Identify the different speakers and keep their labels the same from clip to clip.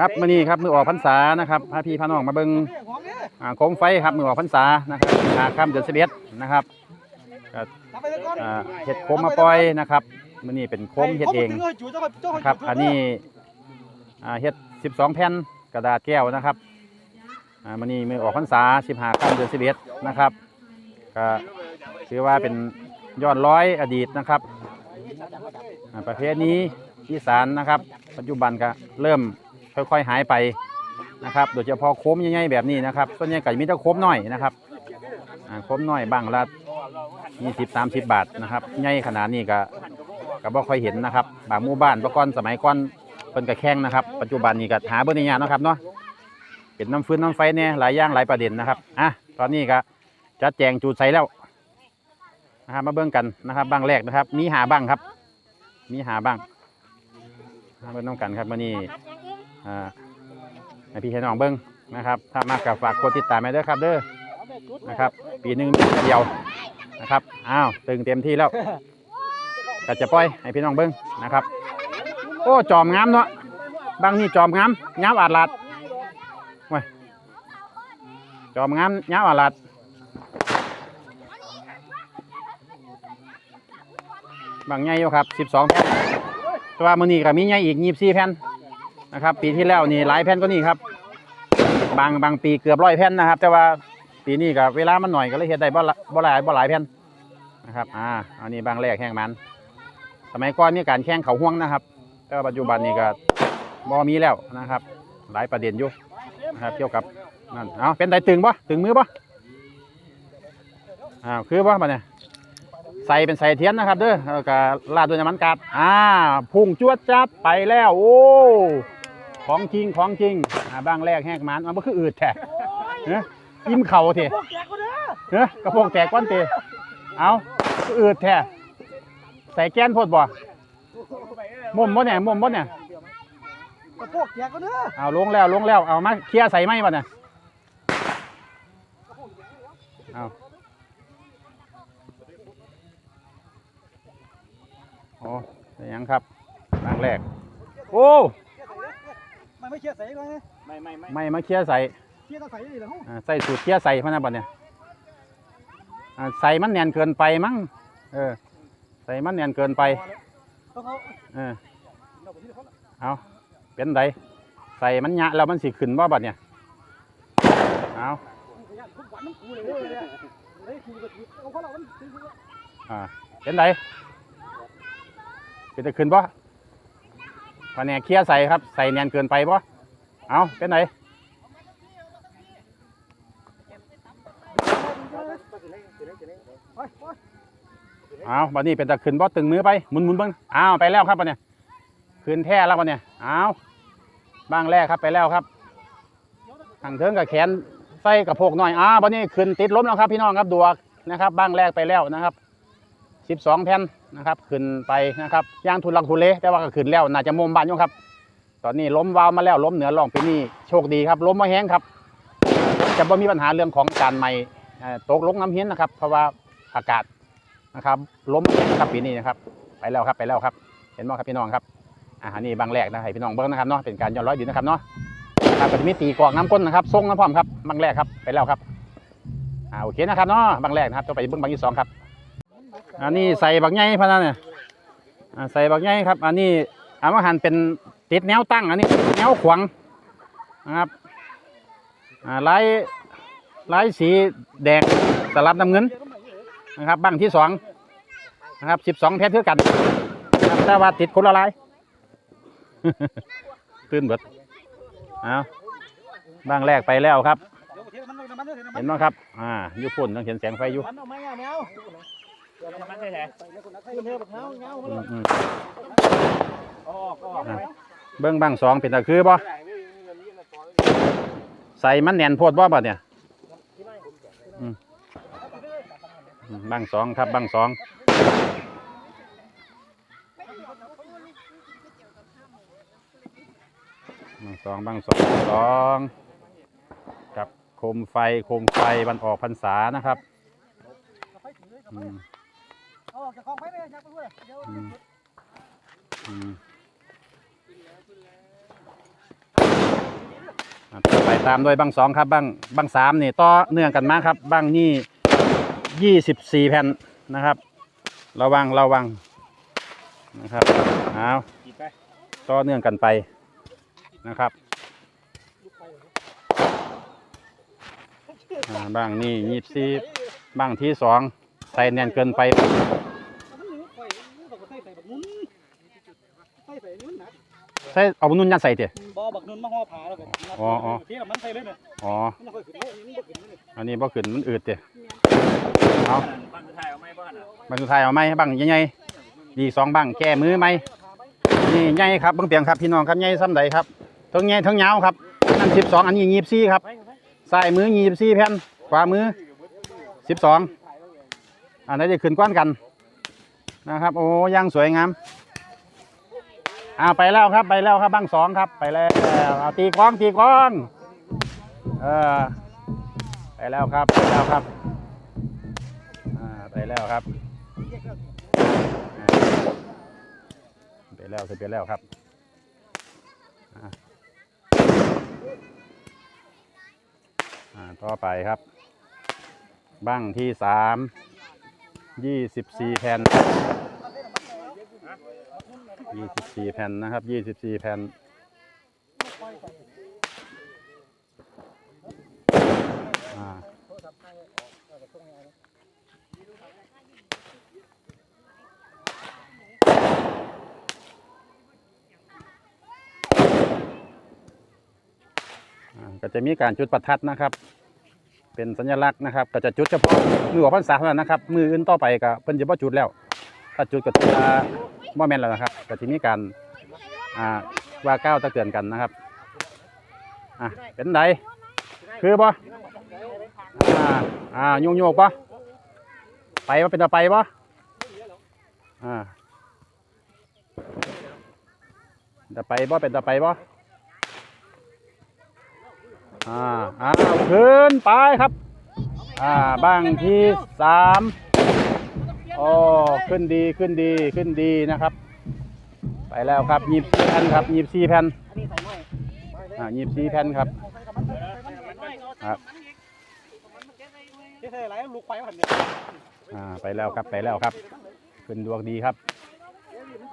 Speaker 1: ครับมื้อนี้ครับมือออกพรรษานะครับพาพี่พาน้องมาเบิ่งโคมไฟครับมือออกพรรษานะครับหาค่ำเดือน11นะครับเฮ็ดโคมมาปล่อยนะครับมื้อนี้เป็นโคมเฮ็ดเองนะครับอันนี้อ่าเฮ็ด12แผ่นกระดาษแก้วนะครับอ่ามื้อนี้มือออกพรรษา15ค่ำเดือน11นะครับก็ถือว่าเป็นยอดร้อยอดีตนะครับประเภทนี้อีสานนะครับ ปัจจุบันก็เริ่ม ค่อยๆหายไปนะครับ โดยเฉพาะโค้มใหญ่ๆแบบนี้นะครับส่วนใหญ่ก็จะมีแต่โค้มน้อยนะครับโค้มน้อยบางละ20 30บาทนะครับใหญ่ขนาดนี้ก็ก็บ่ค่อยเห็นนะครับบางหมู่บ้านแตะก่อนสมัยก่อนเพิ่นก็แข่งนะครับ ปัจจุบันนี้ก็หาเบิ่งยากนะครับเนาะเป็นน้ำฟื้นน้ำไฟเนี่ยหลายอย่างหลายประเด็นนะครับอะตอนนี้ก็จัดแจงจูดใส่แล้วนะครับมาเบิ่งกันนะครับบ้างแรกนะครับ มีหาบ้างครับ มีหาบ้างมาเบิ่งน้ำกันครับวันนี้ อ่าให้พี่ให้น้องเบิ่งนะครับ ถ้ามากกับฝากกดติดตามไปเด้อครับ เด้อนะครับ ปีหนึ่งมีเดียวนะครับอ้าวตึงเต็มที่แล้วก็จะปล่อยให้พี่น้องเบิ่งนะครับ โอ้จอมงามเนาะบางนี่จอมงามงามอาดลาดจอมงามยาวอาลัดบางใหญ่อยู่ครับ 12แผ่นตัวมือนี้ก็มีใหญ่อีก 24แผ่น นะครับ ปีที่แล้วนี่หลายแผ่นก็นี่ครับ บางบางปีเกือบร้อยแผ่นนะครับ แต่ว่าปีนี้ก็เวลามันหน่อยก็เลยเฮ็ดได้บ่บ่หลายบ่หลายแผ่นนะครับ อ่า อันนี้บางแรกแข่งมัน สมัยก่อนมีการแข่งเขาห่วงนะครับ แต่ปัจจุบันนี้ก็บ่มีแล้วนะครับ หลายประเด็นอยู่นะครับเกี่ยวกับนั่นเอาเป็นไดตึงปะตึงมือปะอ้าวคือปะมาเนี่ยใส่เป็นใส่เทียนนะครับเด้อแล้วก็ราดด้วยน้ำมันกาดอ่าพุ่งจวดจัดไปแล้ว โอ้ ของจริงของจริงอ่าบ้างแรกแหกมันมันก็คืออืดแท้เฮ้ยยิ้มเข่าเถอะเฮ้ยกระโปรงแตกก้อนเตะเอาคืออืดแท้ใส่แก้นโพดบ่มุมบ่เนี่ยมุมบ่เนี่ย
Speaker 2: กระโปกแจกก็เด้อ
Speaker 1: เอาลงแล้วลงแล้วเอามาเคลียร์ใส่ไหมบ่เนี่ยเอาโอ้เป็นหยังครับครั้งแรก โอ้
Speaker 2: มัน ไม่เคี่ยวใส่ก่อนไง
Speaker 3: ไม่ไม่ไม่
Speaker 1: ไม่มาเคลียร์ใส่
Speaker 2: เคี่ยวต้องใส่ดีเหรอฮู้
Speaker 1: อ่าใส่สูตรเคลียร์ใส่พะนะบัดเนี่ยอ่าใส่มันแน่นเกินไปมั้งเออใส่มันแน่นเกินไป
Speaker 2: ต้องเอา
Speaker 1: เออ
Speaker 2: เราไปที่เขาละ
Speaker 1: เอาเป็นไดใส่มันยะแล้วมันสิขึ้นบ่บัดเนี่ยเอา
Speaker 2: ขยันทุกวันน้ำกูเลยเด้อเนี่ยเลยขี่ก็ขี่เอาเขาละมันตีกูละ
Speaker 1: อ่าเป็นไดเป็นจะขึ้นบ่ พะแนกเคลียใส่ครับ ใส่แนนเกินไปบ่เอาเป็นได
Speaker 2: ไปไป
Speaker 1: เอาบัดนี้เป็นตะขึ้นบ่ตึงมือไปหมุนหมุนเบิ่งอ้าวไปแล้วครับบัดเนี่ยขึ้นแท้แล้วบัดเนี่ยอ้าวบ้างแรกครับไปแล้วครับทางเทิงกับแขนใส่กับโพกหน่อยอ้าวบัดนี้ขึ้นติดล้มแล้วครับพี่น้องครับดวกนะครับ บ้างแรกไปแล้วนะครับ 12 แผ่นนะครับขึ้นไปนะครับย่างทุลักทุเลแต่ว่าก็ขึ้นแล้วน่าจะมุมบ้านอยู่ครับ ตอนนี้ล้มวาวมาแล้วล้มเหนือร่องปีนี้โชคดีครับล้มมาแห้งครับ จะบ่มีปัญหาเรื่องของการใหม่ตกลงน้ำเห็นนะครับ เพราะว่าอากาศนะครับล้มนะครับปีนี้นะครับไปแล้วครับไปแล้วครับ เห็นไหมครับพี่น้องครับอาหานี่บางแรกนะให้พี่น้องเบิ้งนะครับเนาะเป็นการย้อนร้อยดินนะครับเนาะครับก็จะมีตีกรอกน้ำก้นนะครับทรงน้ำพร้อมครับบางแรกครับไปแล้วครับอ่าโอเคนะครับเนาะบางแรกนะครับต่อไปเบิ้งบางที่สองครับ อันนี้ใส่บักใหญ่พะนันเนี่ยอ่าใส่บักใหญ่ครับ อันนี้อามาหันเป็นติดแนวตั้ง อันนี้แนวขวางนะครับอ่าลายลายสีแดงสลับน้ำเงินนะครับบังที่สองนะครับสิบสองแพทเท่ากันนะครับแต่ว่าติดคนละลายตื่นเบิดเอาบังแรกไปแล้วครับ
Speaker 2: เดี๋ยวเทียบมันเลยน้ำมันเลยน้ำมั
Speaker 1: เห็นไหมครับ อ่าอยู่ปุ่นต้องเห็นแสงไฟอยู่
Speaker 2: มันเอาไม้อะแมว
Speaker 3: มันใช่แหละ
Speaker 2: ใส่แล้วคนนั้นใส่เนื้อบักเงาเงามา
Speaker 1: อื
Speaker 2: เล
Speaker 1: ม
Speaker 2: ย
Speaker 1: อืม
Speaker 3: ออกออก
Speaker 1: อะเบิ้งบังสองเป็นตะคือบ่ใส่มันแน่นโพดบ่บ่เนี่ยอืมอืมบังสองครับบังสองบังสองบังสองสองกับโคมไฟโคมไฟวันออกพรรษานะครับอืม
Speaker 2: เอาออกจากของไปเลยยักไปด้วยเดี๋ยว
Speaker 1: อืมอืมอ่าต่อไปตามด้วยบังสองครับบังบังสามนี่ต่อเนื่องกันมาครับบังนี่ยี่สิบสี่แผ่นนะครับ ระวังระวังนะครับเอาต่อเนื่องกันไปนะครับบ้างนี่ยี่สิบบ้างที่สอง ใส่แน่นเกินไป
Speaker 2: มันนี่ไฟมันต้องใส่ใส่แบบมุนใส่ใส่นี่มันหนัก
Speaker 1: ใส่เอาบุญนุ่นยัดใส่เถอะ
Speaker 2: บ่บักนุ่นมาห่อผ้าแล้วก็
Speaker 1: อ๋ออ๋อ
Speaker 2: เที่ยวมันใส่เลยเนี่ย
Speaker 1: อ๋อ
Speaker 2: มันค่อยขึ้นเลยนี่บ่ขึ้นเลย
Speaker 1: อันนี้บ่ขึ้นมันอืดเถอะเอา
Speaker 3: บ้านสุดท้ายเอาไหมบ้านอะ
Speaker 1: บังสุดท้ายเอาไหมบังใหญ่ๆดีสองบังแก้มือไหมนี่ใหญ่ครับเบิ่งเปียงครับพี่น้องครับใหญ่ซ้ำใดครับทั้งใหญ่ทั้งยาวครับอันสิบสองอันนี้ยี่สิบสี่ครับซ้ายมือยี่สิบสี่แผ่นขวามือสิบสอง อันนี้จะขึ้นก้อนกันนะครับ โอ้ย่างสวยงามอ่าไปแล้วครับไปแล้วครับบ้างสองครับ ไปแล้วเอาตีกลองตีกลองเออไปแล้วครับไปแล้วครับอ่าไปแล้วครับไปแล้วไปแล้วครับอ่าอ่าต่อไปครับ บ้างที่สาม ยี่สิบสี่แผ่นยี่สิบสี่แผ่นนะครับยี่สิบสี่แผ่นอ่าก็จะมีการจุดประทัดนะครับ เป็นสัญลักษณ์นะครับก็จะจุดเฉพาะมือออกพรรษาเท่านั้นนะครับ มืออื่นต่อไปก็เพิ่นจะบ่จุดแล้ว ถ้าจุดก็ถือว่าบ่แม่นแล้วนะครับก็จะมีการอ่าว่าก้าวตะเตือนกันนะครับอะเป็นไดคือบ่อ่าอ่าโยกโยกๆบ่ไปว่าเป็นตาไปบ่อ่าตาไปบ่เป็นตาไปบ่ อ่าอ้าวขึ้นไปครับ อ่าบ้างที่สามโอ้ขึ้นดีขึ้นดีขึ้นดีนะครับ ไปแล้วครับยีบสี่แผ่นครับยีบสี่แผ่นอ่ายีบสี่แผ่นครับครับ
Speaker 2: ที่ใส่หลายลูกไฟหันเนี่ย
Speaker 1: อ่าไปแล้วครับไปแล้วครับ ขึ้นดวงดีครับ
Speaker 2: มันสิ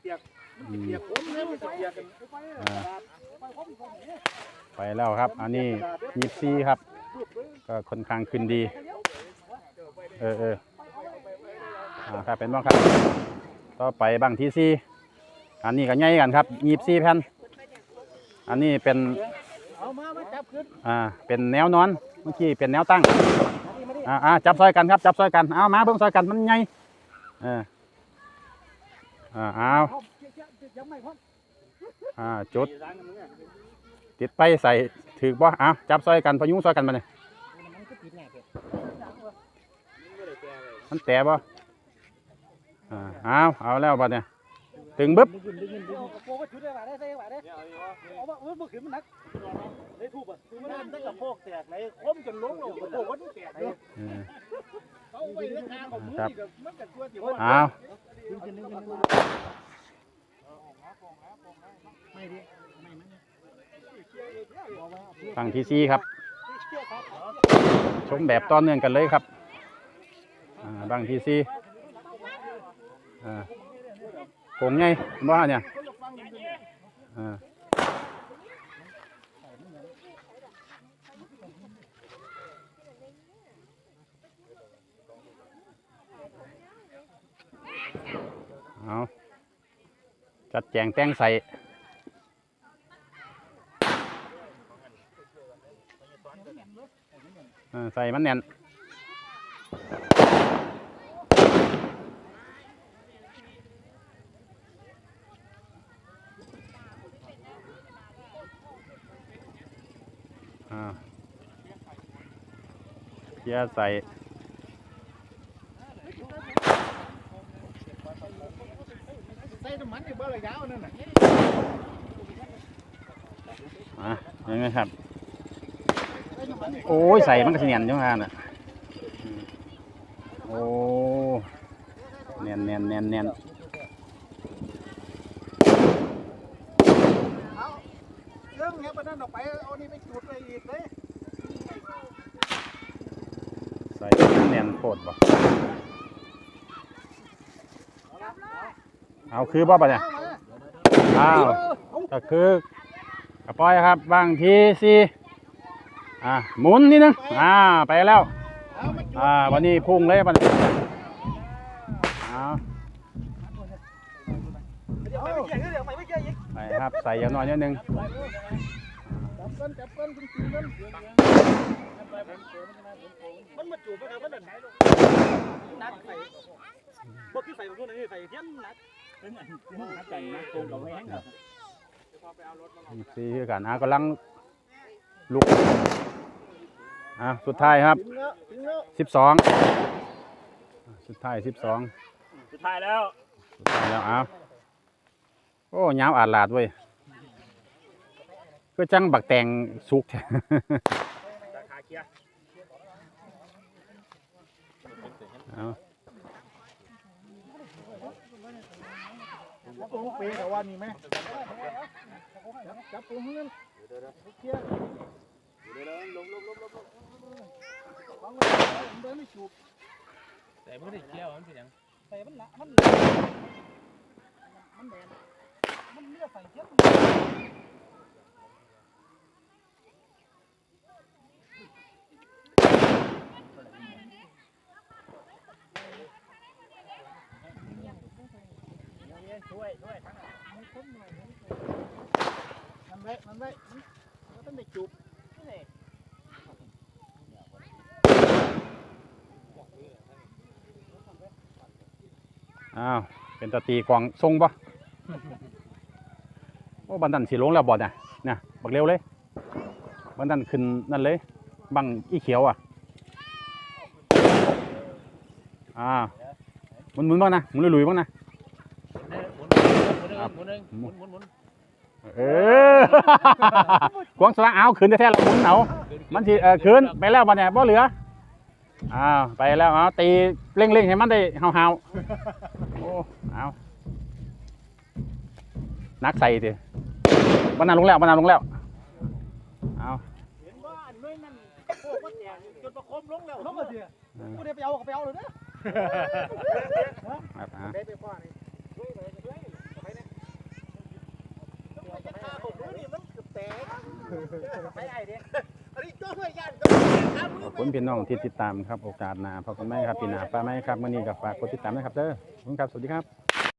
Speaker 2: เปียก
Speaker 1: อืม
Speaker 2: เปียกผมเนี่ยมันสิเปียกกัน
Speaker 1: อ่าไปแล้วครับ อันนี้ยีบสี่ครับ ก็ค่อนข้างขึ้นดี เออเอออ่าครับเป็นบ้างครับ ต่อไปบางที่สี่อันนี้ก็ใหญ่กันครับยีบสี่แผ่นอันนี้เป็น
Speaker 2: เอามามาจับขึ้น
Speaker 1: อ่า เป็นแนวนอน เมื่อกี้เป็นแนวตั้ง อ่าอ่าจับซอยกันครับ จับซอยกัน เอามาเบิ่งซอยกันมันใหญ่เออ อ่าเอา
Speaker 2: อ่า
Speaker 1: จุด ติดไปใส่ถือบ่เอาจับซอยกันพยุงซอยกันมาเนี่ย
Speaker 2: มันก็ติดแน่เด้
Speaker 1: มันแตะบ่อ่าเอาเอาแล้วบ่เนี่ยตึงบึ๊บ
Speaker 2: ดึงดึงดึงดึงกระโปรงก็ชุดได้ว่าได้ใส่ว่าได้เอามาเออบ่ขึ้นมับอะคือมันได้กระโปงแตกไหนคมจนล้มลงกระโปงมันแตกเอาไว้ในทางของมือนี่ก็มันก็ตัวสิว่า
Speaker 1: เอา
Speaker 2: ดึงดึงดึงดึงไม่ดิไม่มัน
Speaker 1: ฝั่งที่สี่ครับ ชมแบบต่อเนื่องกันเลยครับอ่าบางที่สี่อ่าโกงไงบ่ฮะเนี่ย เอาจัดแจงแต่งใส่ใส่มันแน่นเกียร์ใส่
Speaker 2: ใส่น้ำมัน อยู่เบอร์ระยะนั่นน่ะ
Speaker 1: อะยังไงครับ โอ้ยใส่มันก็สิเนียนจังฮะน่ะอืมโอ้เนียนเนียนเนียนเนียน
Speaker 2: เครื่องเงี้ยปนั่นออกไปเอานี่ไปจุดไปอีกเลย
Speaker 1: ใส่แน่นโคตรบ่เอาคือบ่ปะเนี่ย อ้าวก็คือกระปล่อยครับบางทีสิอ่าหมุนนิดนึงอ่าไปแล้วอ่าวันนี้พุ่งเลยบัดนี้เอา
Speaker 2: เดี๋ยวไปไม่เกี่ยงเดี๋ยวไปไม่เกี่ยงอีก
Speaker 1: ไปครับใส่อย่างน้อยนิดนึง
Speaker 2: จับกันจับกันคุณกินกันมันมาจูบนะครับมันนักไฟบ่คือไฟของตัวนี้ไฟเทียนนัก
Speaker 3: เป็นอันที่นักแต่งนะโกงกับไม่แห้งเหรอ
Speaker 1: ซีคือกันอะกำลังลุกอะสุดท้ายครับ
Speaker 2: ถึงแล้วถึงแล้ว
Speaker 1: สิบสองสุดท้ายสิบสอง
Speaker 3: สุดท้ายแล้ว
Speaker 1: สุดท้ายแล้วเอาโอ้ยาวอาดลาดเว้ยก็จังบักแตงสุกแท้
Speaker 3: ราคาเคลียร์
Speaker 1: เอา
Speaker 2: จับปูเปย์แต่ว่านี่ไหมจับปูเพื่อนเดี๋ยฟังเดินไม่ฉุบ
Speaker 3: แต่ไม่ได้เกี่ยวมันเป็นยัง
Speaker 2: แต่มันหนักมันมันแดงมันเลือดใส่เทีย
Speaker 3: ช่วยช่วย
Speaker 2: มันไว้มันไว้มันต้องได้จูบ
Speaker 1: อ้าว เป็นตาตีกวางทรงปะโอ้บันดันสีลงแล้วบอดน่ะน่ะบักเร็วเลย บันดันขึ้นนั่นเลย บังอีเขียวอะ อ่ามุนมุนบ้างนะมุนลุยๆบ้างนะ
Speaker 3: มุนหมุนหมุนหมุนหมุน
Speaker 1: เออกวางสว่างเอาขึ้นแท้ๆเราหมุนเอามันสิเออขึ้นไปแล้วบัดเนี่ยบ่เหลืออ้าวไปแล้วเอาตีเร่งๆให้มันได้เฮาๆโอ้เอานักใส่ดิบันนั้นลงแล้วบันนั้นลงแล้วเอา
Speaker 2: เห็นว่าอันนู้นนั่นโอ้มันแดงจนประคมลงแล้วลงมาเถอะกูได้ไปเอาก็ไปเอาเลยนะครับ
Speaker 1: อ่า
Speaker 2: ได้ไปพ่อนี่ช่วยหน่อยช่วยไปเนี่ยจะฆ่าผมรู้นี่มันเกือบแตกไปไอ้เด็กอันนี้ตัวยยันก็
Speaker 1: ขอบคุณพี่น้องที่ติดตามครับโอกาสหน้าพบกันไหมครับพี่หน้าป้าไหมครับมื่อนี้กับฝากกดติดตามนะครับเด้อขอบคุณครับสวัสดีครับ